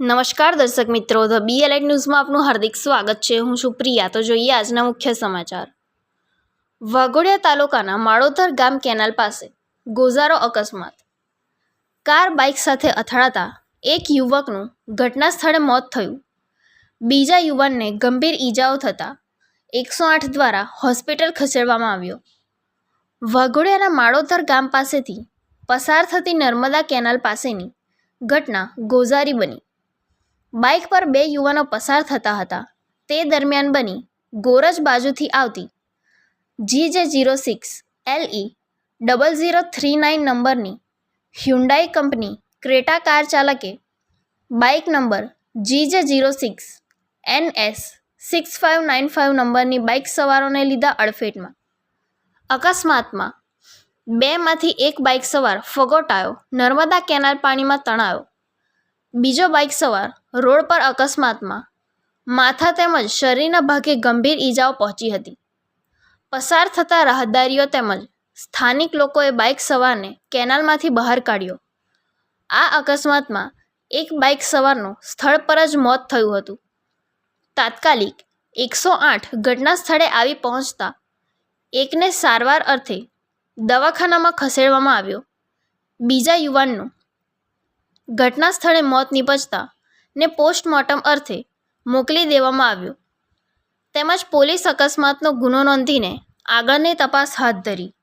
નમસ્કાર દર્શક મિત્રો ધ બી એલાઇટ ન્યૂઝમાં આપનું હાર્દિક સ્વાગત છે. હું છું પ્રિયા. તો જોઈએ આજના મુખ્ય સમાચાર. વાઘોડિયા તાલુકાના માળોતર ગામ કેનાલ પાસે ગોઝારો અકસ્માત. કાર બાઇક સાથે અથડાતા એક યુવકનું ઘટના સ્થળે મોત થયું. બીજા યુવાનને ગંભીર ઈજાઓ થતાં એકસો આઠ દ્વારા હોસ્પિટલ ખસેડવામાં આવ્યો. વાઘોડિયાના માળોતર ગામ પાસેથી પસાર થતી નર્મદા કેનાલ પાસેની ઘટના ગોઝારી બની. બાઇક પર બે યુવાનો પસાર થતા હતા. તે દરમિયાન બની ગોરજ બાજુથી આવતી G J zero six L E double zero three nine નંબરની હ્યુન્ડાઈ કંપની ક્રેટા કાર ચાલકે bike number G J zero six N S six five nine five નંબરની બાઇક સવારોને લીધા અડફેટમાં. અકસ્માતમાં બેમાંથી એક બાઇક સવાર ફગોટાયો, નર્મદા કેનાલ પાણીમાં તણાયો. બીજો બાઇક સવાર, રોડ પર અકસ્માતમાં. માથા તેમજ શરીરના ભાગે ગંભીર ઈજાઓ પહોંચી હતી. પસાર થતા રાહદારીઓ તેમજ સ્થાનિક લોકોએ બાઇક સવારને કેનાલમાંથી બહાર કાઢ્યો. આ અકસ્માતમાં એક બાઇક સવારનું સ્થળ પર જ મોત થયું હતું. તાત્કાલિક એકસો આઠ ઘટના સ્થળે આવી પહોંચતા એકને સારવાર અર્થે દવાખાનામાં ખસેડવામાં આવ્યો. બીજા યુવાનનું ઘટના સ્થળે મોત નીપજતા ને પોસ્ટમોર્ટમ અર્થે મોકલી દેવામાં આવ્યો. તેમજ પોલીસ અકસ્માતનો ગુનો નોંધીને આગળની તપાસ હાથ ધરી.